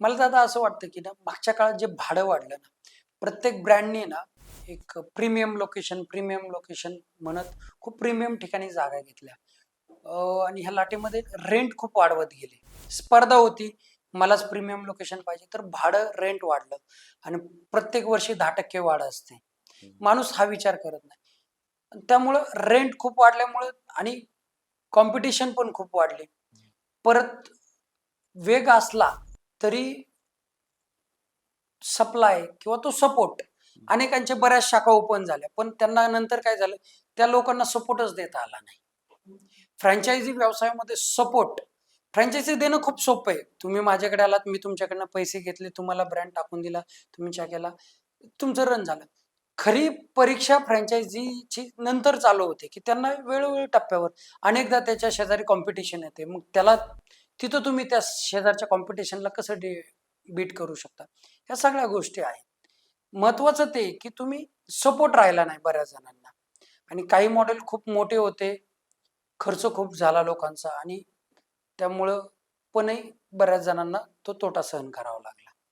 मला दादा असं वाटतं की ना मागच्या काळात जे भाडं वाढलं ना प्रत्येक ब्रँडने ना एक प्रीमियम लोकेशन प्रीमियम लोकेशन म्हणत खूप प्रीमियम ठिकाणी जागा घेतल्या. आणि ह्या लाटेमध्ये रेंट खूप वाढवत गेले. स्पर्धा होती मलाच प्रीमियम लोकेशन पाहिजे तर भाडं रेंट वाढलं. आणि प्रत्येक वर्षी दहा टक्के वाढ असते. माणूस हा विचार करत नाही. त्यामुळं रेंट खूप वाढल्यामुळं आणि कॉम्पिटिशन पण खूप वाढली. परत वेग असला तरी सप्लाय किंवा तो सपोर्ट अनेकांच्या बऱ्याच शाखा ओपन झाल्या. पण त्यांना नंतर काय झालं? त्या लोकांना सपोर्टच देता आला नाही. फ्रँचायझी व्यवसायामध्ये सपोर्ट फ्रँचायझी देणं खूप सोपं आहे. तुम्ही माझ्याकडे आलात मी तुमच्याकडनं पैसे घेतले तुम्हाला ब्रँड टाकून दिला तुम्ही च्या केला तुमचं रन झालं. खरी परीक्षा फ्रँचायझीची नंतर चालू होते की त्यांना वेळोवेळी टप्प्यावर अनेकदा त्याच्या शेजारी कॉम्पिटिशन येते. मग त्याला तिथं तुम्ही त्या शेजारच्या कॉम्पिटिशनला कसं डे बीट करू शकता? ह्या सगळ्या गोष्टी आहेत. महत्वाचं ते की तुम्ही सपोर्ट राहिला नाही बऱ्याच जणांना. आणि काही मॉडेल खूप मोठे होते. खर्च खूप झाला लोकांचा आणि त्यामुळं पणही बऱ्याच जणांना तो तोटा सहन करावा लागला.